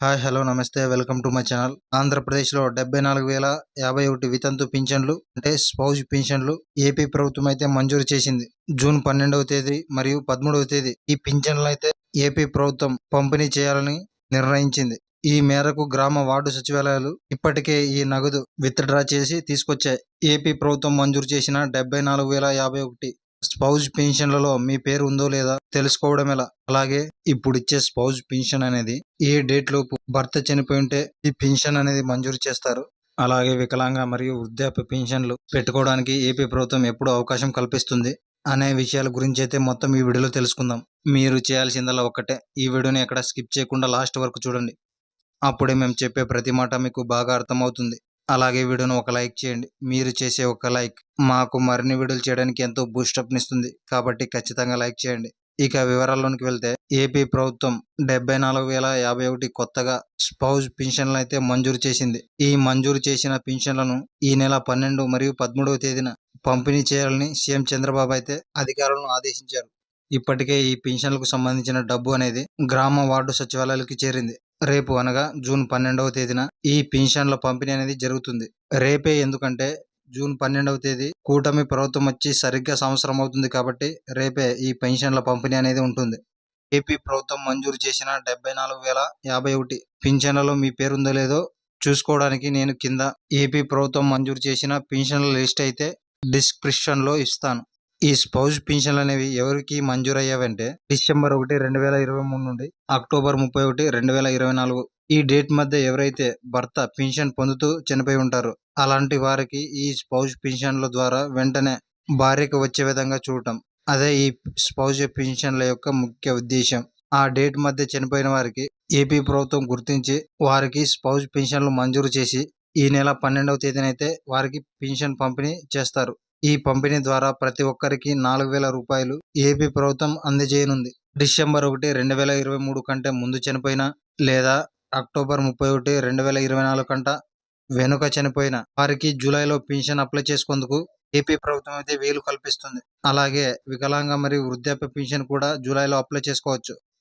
Hi hello నమస్తే welcome to my channel. ఆంధ్రప్రదేశ్లో డెబ్బై నాలుగు వేల యాభై ఒకటి వితంతు పింఛన్లు అంటే స్పౌజ్ పింఛన్లు ఏపీ ప్రభుత్వం అయితే మంజూరు చేసింది. జూన్ పన్నెండవ తేదీ మరియు పదమూడవ తేదీ ఈ పింఛన్లు అయితే ఏపీ ప్రభుత్వం పంపిణీ చేయాలని నిర్ణయించింది. ఈ మేరకు గ్రామ వార్డు సచివాలయాలు ఇప్పటికే ఈ నగదు విత్డ్రా చేసి తీసుకొచ్చాయి. ఏపీ ప్రభుత్వం మంజూరు చేసిన డెబ్బై నాలుగు వేల యాభై ఒకటి స్పౌజ్ పెన్షన్లలో మీ పేరు ఉందో లేదా తెలుసుకోవడం ఎలా? అలాగే ఇప్పుడు ఇచ్చే స్పౌజ్ పెన్షన్ అనేది ఏ డేట్ లోపు భర్త చనిపోయి ఉంటే ఈ పెన్షన్ అనేది మంజూరు చేస్తారు? అలాగే వికలాంగ మరియు వృద్ధాప్య పెన్షన్లు పెట్టుకోవడానికి ఏపీ ప్రభుత్వం ఎప్పుడు అవకాశం కల్పిస్తుంది అనే విషయాల గురించి అయితే మొత్తం ఈ వీడియోలో తెలుసుకుందాం. మీరు చేయాల్సిందల్లా ఒక్కటే. ఈ వీడియోని ఎక్కడ స్కిప్ చేయకుండా లాస్ట్ వరకు చూడండి. అప్పుడే మేము చెప్పే ప్రతి మాట మీకు బాగా అర్థమవుతుంది. అలాగే వీడియోను ఒక లైక్ చేయండి. మీరు చేసే ఒక లైక్ మాకు మరిన్ని వీడియోలు చేయడానికి ఎంతో బూస్టప్నిస్తుంది కాబట్టి ఖచ్చితంగా లైక్ చేయండి. ఇక వివరాల్లోనికి వెళ్తే ఏపీ ప్రభుత్వం డెబ్బై నాలుగు వేల యాభై ఒకటి కొత్తగా స్పౌజ్ పెన్షన్లు అయితే మంజూరు చేసింది. ఈ మంజూరు చేసిన పింఛన్లను ఈ నెల పన్నెండు మరియు పదమూడవ తేదీన పంపిణీ చేయాలని సీఎం చంద్రబాబు అయితే అధికారులను ఆదేశించారు. ఇప్పటికే ఈ పింఛన్లకు సంబంధించిన డబ్బు అనేది గ్రామ వార్డు సచివాలయాలకు చేరింది. రేపు అనగా జూన్ పన్నెండవ తేదీన ఈ పింఛన్ల పంపిణీ అనేది జరుగుతుంది. రేపే ఎందుకంటే జూన్ పన్నెండవ తేదీ కూటమి ప్రభుత్వం వచ్చి సరిగ్గా సంవత్సరం అవుతుంది కాబట్టి రేపే ఈ పెన్షన్ల పంపిణీ అనేది ఉంటుంది. ఏపీ ప్రభుత్వం మంజూరు చేసిన డెబ్బై నాలుగు వేల యాభై ఒకటి పింఛన్లలో మీ పేరుందో లేదో చూసుకోవడానికి నేను కింద ఏపీ ప్రభుత్వం మంజూరు చేసిన పింఛన్ల లిస్ట్ అయితే డిస్క్రిప్షన్లో ఇస్తాను. ఈ స్పౌజ్ పింఛన్లు అనేవి ఎవరికి మంజూరు అయ్యావంటే డిసెంబర్ ఒకటి రెండు వేల ఇరవై మూడు నుండి అక్టోబర్ ముప్పై ఒకటి రెండు వేల ఇరవై నాలుగు ఈ డేట్ మధ్య ఎవరైతే భర్త పింఛన్ పొందుతూ చనిపోయి ఉంటారో అలాంటి వారికి ఈ స్పౌజ్ పింఛన్ల ద్వారా వెంటనే భార్యకు వచ్చే విధంగా చూడటం అదే ఈ స్పౌజ్ పింఛన్ల యొక్క ముఖ్య ఉద్దేశం ఆ డేట్ మధ్య చనిపోయిన వారికి ఏపీ ప్రభుత్వం గుర్తించి వారికి స్పౌజ్ పింఛన్లు మంజూరు చేసి ఈ నెల పన్నెండవ తేదీనైతే వారికి పింఛన్ పంపిణీ చేస్తారు. ఈ పంపిణీ ద్వారా ప్రతి ఒక్కరికి నాలుగు వేల రూపాయలు ఏపీ ప్రభుత్వం అందజేయనుంది. డిసెంబర్ ఒకటి రెండు వేల ఇరవై మూడు కంటే ముందు చనిపోయిన లేదా అక్టోబర్ ముప్పై ఒకటి రెండు వేల ఇరవై నాలుగు కంట వెనుక చనిపోయిన వారికి జూలైలో పెన్షన్ అప్లై చేసుకుందుకు ఏపీ ప్రభుత్వం అయితే వీలు కల్పిస్తుంది. అలాగే వికలాంగ మరియు వృద్ధాప్య పెన్షన్ కూడా జూలైలో అప్లై చేసుకోవచ్చు.